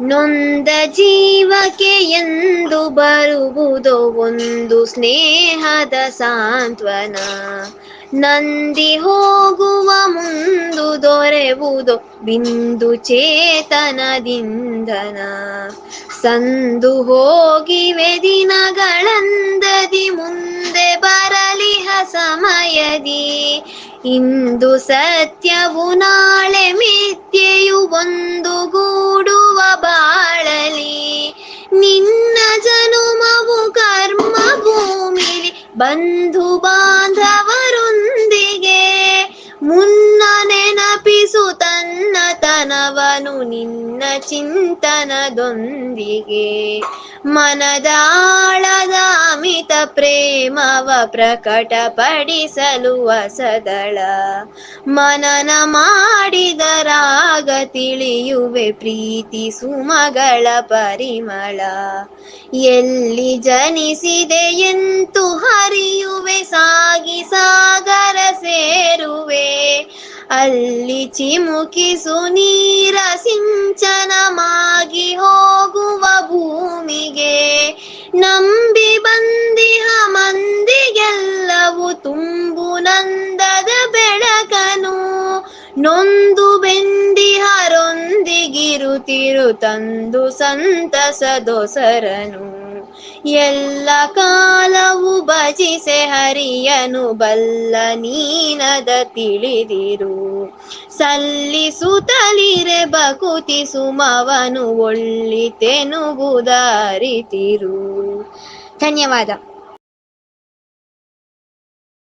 ನೊಂದ ಜೀವಕ್ಕೆ ಎಂದು ಬರುವುದು ಒಂದು ಸ್ನೇಹದ ಸಾಂತ್ವನ. ನಂದಿ ಹೋಗುವ ಮುಂದು ದೊರೆವುದು ಬಿಂದು ಚೇತನದಿಂದನ. ಸಂದು ಹೋಗಿವೆ ದಿನಗಳಂದದಿ ಮುಂದೆ ಬರಲಿಹ ಸಮಯದಿ. ಇಂದು ಸತ್ಯವು ನಾಳೆ ಮಿಥ್ಯೆಯು ಬಂಧು ಬಾಂಧವರೊಂದಿಗೆ ಮುನ್ನ ನೆನಪಿಸು ತನ್ನ ತನವನು ನಿನ್ನ ಚಿಂತನದೊಂದಿಗೆ. ಮನದಾಳದ ಅಮಿತ ಪ್ರೇಮವ ಪ್ರಕಟಪಡಿಸಲು ಸದಳ ಮನನ ಮಾಡಿದರಾಗ ತಿಳಿಯುವೆ, ಪ್ರೀತಿ ಸುಮಗಳ ಪರಿಮಳ. ಎಲ್ಲಿ ಜನಿಸಿದೆ ಎಂತು ಹರಿಯುವೆ, ಸಾಗಿ ಸಾಗರ ಸೇರುವೆ. ಅಲ್ಲಿ ಚಿಮುಕಿಸು ನೀರ ಸಿಂಚನಮಾಗಿ ಹೋಗುವ ಭೂಮಿಗೆ. ನಂಬಿ ಬಂದಿಹ ಮಂದಿಗೆಲ್ಲವೂ ಬೆಂದಿಹರೊಂದಿಗಿರುತ್ತಿರು ತಂದು ಸಂತಸದೊಸರನು ಎಲ್ಲ ಕಾಲವು ಭಜಿಸೆ ಹರಿಯನು, ಬಲ್ಲ ನೀನದ ತಿಳಿದಿರು. ಸಲ್ಲಿಸುತ್ತಲಿರೆ ಬಕುತಿ ಸುಮವನು ಒಳ್ಳಿತೆನುಗುದಾರಿತಿರು ಧನ್ಯವಾದ.